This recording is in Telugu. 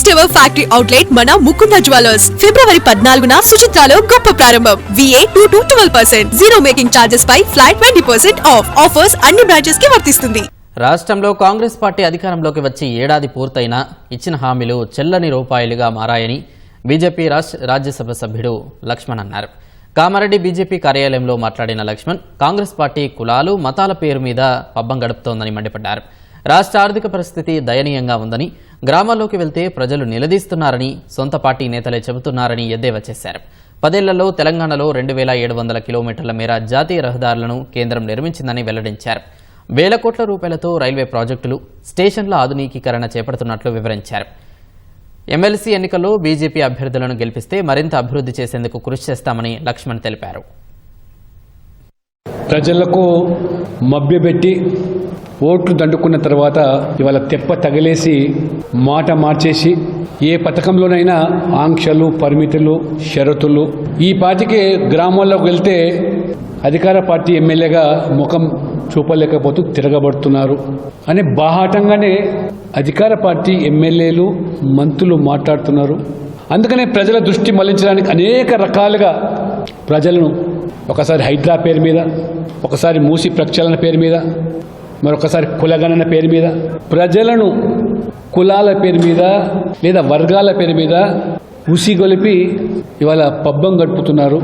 ఫస్ట్ ఎవర్ ఫ్యాక్టరీ అవుట్లెట్ మన ముకుంద జ్యువెలర్స్ ఫిబ్రవరి పద్నాలుగున సుచిత్రాలో గొప్ప ప్రారంభం. V A two to twelve percent zero making charges pi flat twenty percent off offers అన్ని బ్రాంచెస్కి వర్తిస్తుంది. రాష్ట్రంలో కాంగ్రెస్ పార్టీ అధికారంలోకి వచ్చి ఏడాది పూర్తయినా ఇచ్చిన హామీలు చెల్లని రూపాయలుగా మారాయని బీజేపీ రాష్ట్ర రాజ్యసభ సభ్యుడు లక్ష్మణ్ అన్నారు. కామారెడ్డి బీజేపీ కార్యాలయంలో మాట్లాడిన లక్ష్మణ్ కాంగ్రెస్ పార్టీ కులాలు మతాల పేరు మీద పబ్బం గడుపుతోందని మండిపడ్డారు. రాష్ట్ర ఆర్థిక పరిస్థితి దయనీయంగా ఉందని గ్రామాల్లోకి వెళ్తే ప్రజలు నిలదీస్తున్నారని సొంత పార్టీ నేతలే చెబుతున్నారని ఎద్దేవా చేశారు. పదేళ్ళలో తెలంగాణలో రెండు వేల ఏడు వందల కిలోమీటర్ల మేర జాతీయ రహదారులను కేంద్రం నిర్మించిందని వెల్లడించారు. వేల కోట్ల రూపాయలతో రైల్వే ప్రాజెక్టులు స్టేషన్ల ఆధునికీకరణ చేపడుతున్నట్లు వివరించారు. ఎమ్మెల్సీ ఎన్నికల్లో బీజేపీ అభ్యర్థులను గెలిపిస్తే మరింత అభివృద్ధి చేసేందుకు కృషి చేస్తామని లక్ష్మణ్ తెలిపారు. ప్రజలకు మభ్యపెట్టి ఓట్లు దండుకున్న తర్వాత ఇవాళ తెప్ప తగిలేసి మాట మార్చేసి ఏ పథకంలోనైనా ఆంక్షలు పరిమితులు షరతులు ఈ పార్టీకి గ్రామాల్లోకి వెళ్తే అధికార పార్టీ ఎమ్మెల్యేగా ముఖం చూపలేకపోతూ తిరగబడుతున్నారు. అని బాహాటంగానే అధికార పార్టీ ఎమ్మెల్యేలు మంత్రులు మాట్లాడుతున్నారు. అందుకనే ప్రజల దృష్టి మళ్ళించడానికి అనేక రకాలుగా ప్రజలను ఒకసారి హైడ్రా పేరు మీద ఒకసారి మూసి ప్రక్షాళన పేరు మీద మరొకసారి కులగణన పేరు మీద ప్రజలను కులాల పేరు మీద లేదా వర్గాల పేరు మీద ఉసిగొలిపి ఇవాళ పబ్బం గడుపుతున్నారు.